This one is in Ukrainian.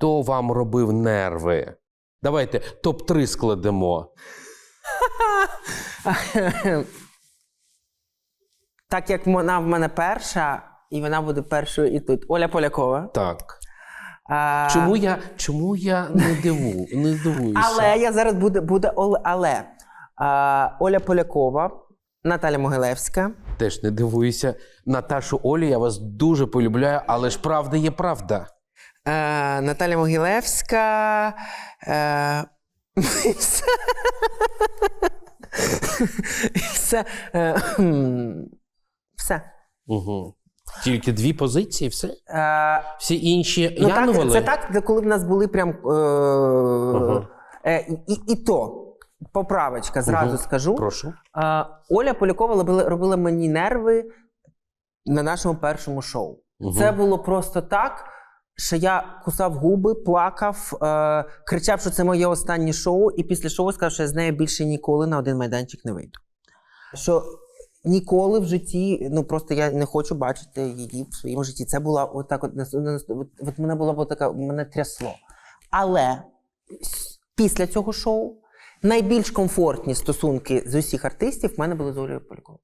Хто вам робив нерви? Давайте топ-3 складемо. Так як вона в мене перша, і вона буде першою і тут. Оля Полякова. Так. А, Чому я, чому я не диву, не дивуюся? Але я зараз буде, буде Оле- але. А, Оля Полякова, Наталя Могилевська. Теж не дивуюся. Наташу Олі, я вас дуже полюбляю, але ж правда є правда. Е, Наталя Могилевська. Е, і все. І все. Е, все. Угу. Тільки дві позиції, все? Е, Всі інші ну, так, це так, де коли в нас були прям. Е, Ага. е, і, і то, поправочка, зразу Мгм. скажу. Прошу. Е, Оля Полякова робила, робила мені нерви на нашому першому шоу. Мгм. Це було просто так, що я кусав губи, плакав, е, кричав, що це моє останнє шоу, і після шоу сказав, що я з нею більше ніколи на один майданчик не вийду. Що ніколи в житті, ну просто я не хочу бачити її в своєму житті. Це була отак, от, от, от мене була така, мене трясло. Але після цього шоу найбільш комфортні стосунки з усіх артистів в мене були з Олею Поляковою.